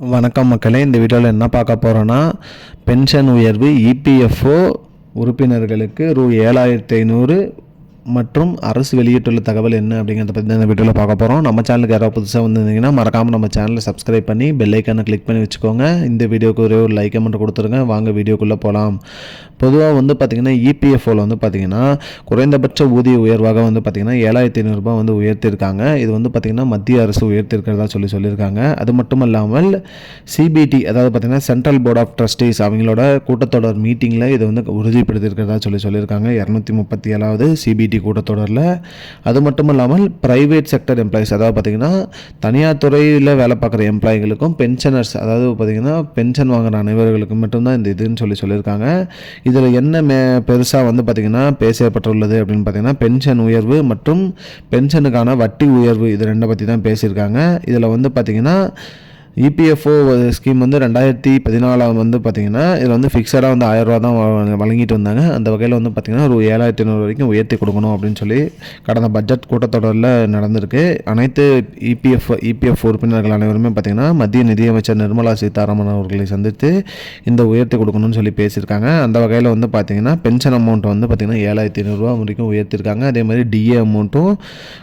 வணக்கம் மக்களே இந்த வீடியோவில் என்ன பார்க்க போகிறோன்னா பென்ஷன் உயர்வு இபிஎஃப்ஓ உறுப்பினர்களுக்கு ரூ ஏழாயிரத்தி ஐநூறு மற்றும் அரசு வெளியிட்டுள்ள தகவல் என்ன அப்படிங்கிறத பற்றி இந்த வீடியோவில் பார்க்க போகிறோம் நம்ம சேனலுக்கு யாராவது புதுசாக வந்திருந்தீங்கன்னா மறக்காமல் நம்ம சேனலை சப்ஸ்கிரைப் பண்ணி பெல் ஐக்கானை கிளிக் பண்ணி வச்சுக்கோங்க. இந்த வீடியோக்கு ஒரே ஒரு லைக் மட்டும் கொடுத்துருங்க. வாங்க வீடியோக்குள்ளே போகலாம் பொதுவாக வந்து பார்த்திங்கன்னா இபிஎஃப்ஓவில் வந்து பார்த்திங்கன்னா குறைந்தபட்ச ஊதிய உயர்வாக வந்து பார்த்திங்கன்னா ஏழாயிரத்தி ஐநூறுரூபா வந்து உயர்த்தியிருக்காங்க இது வந்து பார்த்திங்கன்னா மத்திய அரசு உயர்த்திருக்கிறதா சொல்லி சொல்லியிருக்காங்க. அது மட்டும் இல்லாமல் சிபிடி அதாவது பார்த்திங்கன்னா சென்ட்ரல் போர்ட் ஆஃப் ட்ரஸ்டீஸ் அவங்களோட கூட்டத்தொடர் மீட்டிங்கில் இது வந்து உறுதிப்படுத்தியிருக்கிறதா சொல்லி சொல்லியிருக்காங்க. இரநூத்தி முப்பத்தி ஏழாவது சிபிடி கூட்டத்தொடரில். அது மட்டும் இல்லாமல் ப்ரைவேட் செக்டர் எம்ப்ளாயிஸ் அதாவது பார்த்திங்கன்னா தனியார் துறையில் வேலை பார்க்குற எம்ப்ளாய்களுக்கும் பென்ஷனர்ஸ் அதாவது பார்த்திங்கன்னா பென்ஷன் வாங்குகிற அனைவர்களுக்கும் மட்டும்தான் இந்த இதுன்னு சொல்லி சொல்லியிருக்காங்க. இதில் என்ன மே பெருசாக வந்து பார்த்திங்கன்னா பேசப்பட்டுள்ளது அப்படின்னு பார்த்திங்கன்னா பென்ஷன் உயர்வு மற்றும் பென்ஷனுக்கான வட்டி உயர்வு இது ரெண்டை பற்றி தான் பேசியிருக்காங்க. இதில் வந்து பார்த்திங்கன்னா இபிஎஃப்ஓ ஸ்கீம் வந்து ரெண்டாயிரத்தி பதினாலாம் வந்து பார்த்திங்கன்னா இதில் வந்து ஃபிக்ஸடாக வந்து ஆயிரரூவா தான் வ- வழங்கிட்டு வந்தாங்க. அந்த வகையில் வந்து பார்த்திங்கன்னா ஒரு ஏழாயிரத்தி ஐநூறு வரைக்கும் உயர்த்தி கொடுக்கணும் அப்படின்னு சொல்லி கடந்த பட்ஜெட் கூட்டத்தொடரில் நடந்திருக்கு. அனைத்து இபிஎஃப் இபிஎஃப் உறுப்பினர்கள் அனைவருமே பார்த்திங்கன்னா மத்திய நிதியமைச்சர் நிர்மலா சீதாராமன் அவர்களை சந்தித்து இந்த உயர்த்தி கொடுக்கணும்னு சொல்லி பேசியிருக்காங்க. அந்த வகையில் வந்து பார்த்திங்கன்னா பென்ஷன் அமௌண்ட் வந்து பார்த்திங்கன்னா ஏழாயிரத்தி ஐநூறுரூவா வரைக்கும் உயர்த்திருக்காங்க அதே மாதிரி டிஏ அமௌண்ட்டும்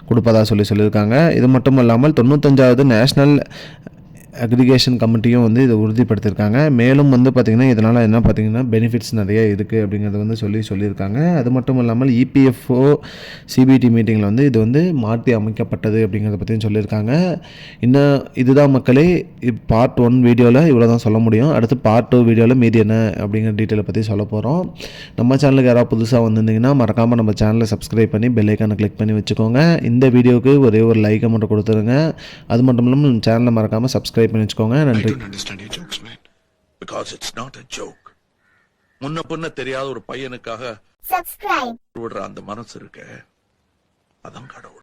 கொடுப்பதா சொல்லி சொல்லியிருக்காங்க. இது மட்டும் இல்லாமல் தொண்ணூத்தஞ்சாவது நேஷ்னல் அக்ரிகேஷன் கமிட்டியும் வந்து இதை உறுதிப்படுத்தியிருக்காங்க. மேலும் வந்து பார்த்திங்கன்னா இதனால் என்ன பார்த்திங்கன்னா பெனிஃபிட்ஸ் நிறைய இருக்குது அப்படிங்கிறத வந்து சொல்லி சொல்லியிருக்காங்க. அது மட்டும் இல்லாமல் இபிஎஃப்ஓ சிபிடி மீட்டிங்கில் வந்து இது வந்து மாற்றி அமைக்கப்பட்டது அப்படிங்கிறத பற்றியும் சொல்லியிருக்காங்க. இன்னும் இதுதான் மக்களே பார்ட் ஒன் வீடியோவில் இவ்வளோ தான் சொல்ல முடியும். அடுத்து பார்ட் டூ வீடியோவில் மீதி என்ன அப்படிங்கிற டீட்டெயிலை பற்றி சொல்ல போகிறோம் நம்ம சேனலுக்கு யாராவது புதுசாக வந்திருந்தீங்கன்னா மறக்காமல் நம்ம சேனலை சப்ஸ்கிரைப் பண்ணி பெல் ஐக்கானை கிளிக் பண்ணி வச்சுக்கோங்க. இந்த வீடியோவுக்கு ஒரே ஒரு லைக்கை மட்டும் கொடுத்துருங்க. அது மட்டும் இல்லாமல் நம்ம சேனலை மறக்காமல் சப்ஸ்கிரைப் பண்ணி வச்சுக்கோங்க I நன்றி don't understand your jokes, man. Because it's not a joke. முன்ன பின்ன தெரியாத ஒரு பையனுக்காக subscribe விடுற அந்த மனசு இருக்க அதான் கடவுள்